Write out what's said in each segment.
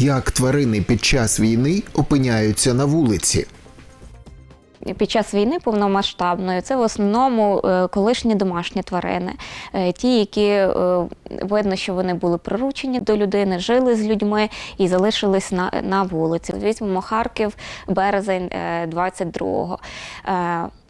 Як тварини під час війни опиняються на вулиці? Під час війни повномасштабної це в основному е, колишні домашні тварини, Е, ті, які е, видно, що вони були приручені до людини, жили з людьми і залишились на, на вулиці. Візьмемо Харків, березень е, 22-го.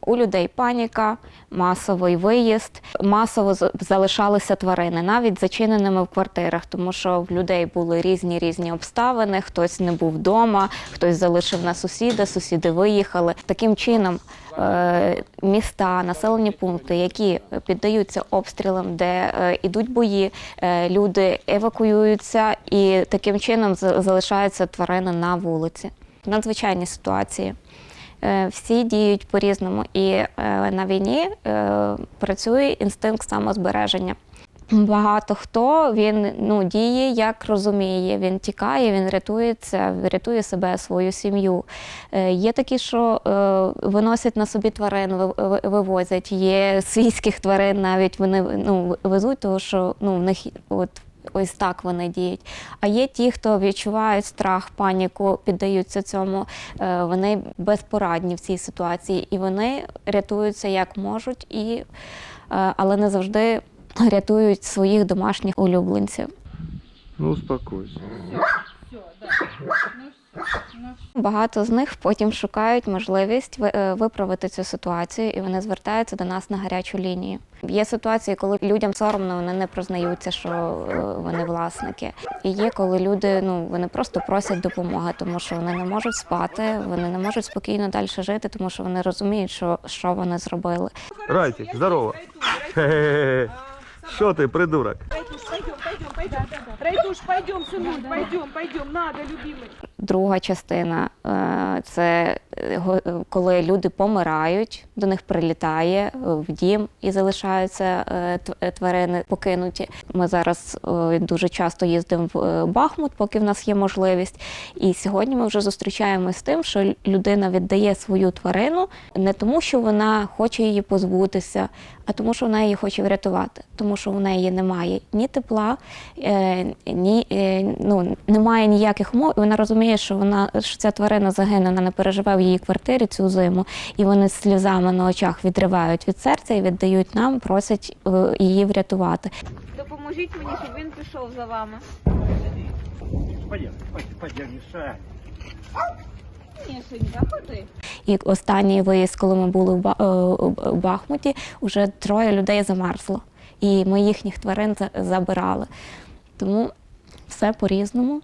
Е, У людей паніка, масовий виїзд, масово залишалися тварини, навіть зачиненими в квартирах, тому що в людей були різні різні обставини. Хтось не був вдома, хтось залишив на сусіда, сусіди виїхали. Таким чином, е, міста, населені пункти, які піддаються обстрілам, де е, ідуть бої, е, люди евакуюються, і таким чином за- залишаються тварини на вулиці. Надзвичайні ситуації. Е, Всі діють по-різному, і е, на війні е, працює інстинкт самозбереження. Багато хто він ну, діє як розуміє. Він тікає, він рятується, рятує себе, свою сім'ю. Е, є такі, що е, виносять на собі тварин, ви- ви- вивозять. Є свійських тварин, навіть вони ну, везуть, тому що ну, в них от ось так вони діють. А є ті, хто відчувають страх, паніку, піддаються цьому. е, Вони безпорадні в цій ситуації, і вони рятуються як можуть, і, е, але не завжди рятують своїх домашніх улюбленців. Ну, успокойся. Багато з них потім шукають можливість е, виправити цю ситуацію, і вони звертаються до нас на гарячу лінію. Є ситуації, коли людям соромно, вони не признаються, що е, вони власники. І є, коли люди ну вони просто просять допомоги, тому що вони не можуть спати, вони не можуть спокійно далі жити, тому що вони розуміють, що, що вони зробили. Райтик, здорово. Що ти, придурок? Райтуш, пойдем, пойдем, пойдем. Пойдем, сынок, пойдем, пойдем. Надо, любимый. Друга частина е, це е, го- е, коли люди помирають, до них прилітає в дім і залишаються тв- тварини покинуті. Ми зараз дуже часто їздимо в Бахмут, поки в нас є можливість. І сьогодні ми вже зустрічаємося з тим, що людина віддає свою тварину не тому, що вона хоче її позбутися, а тому, що вона її хоче врятувати, тому що в неї немає ні тепла, ні е, ну немає ніяких умов. І вона розуміє, що вона що ця тварина загине, вона не переживе в її квартирі цю зиму, і вони з сльозами на очах відривають від серця і віддають нам, просять е, її врятувати. Допоможіть мені, щоб він пішов за вами. Пойдем, пойдем. І останній виїзд, коли ми були в Ба- е, Бахмуті, вже троє людей замерзло, і ми їхніх тварин за- забирали. Тому все по-різному.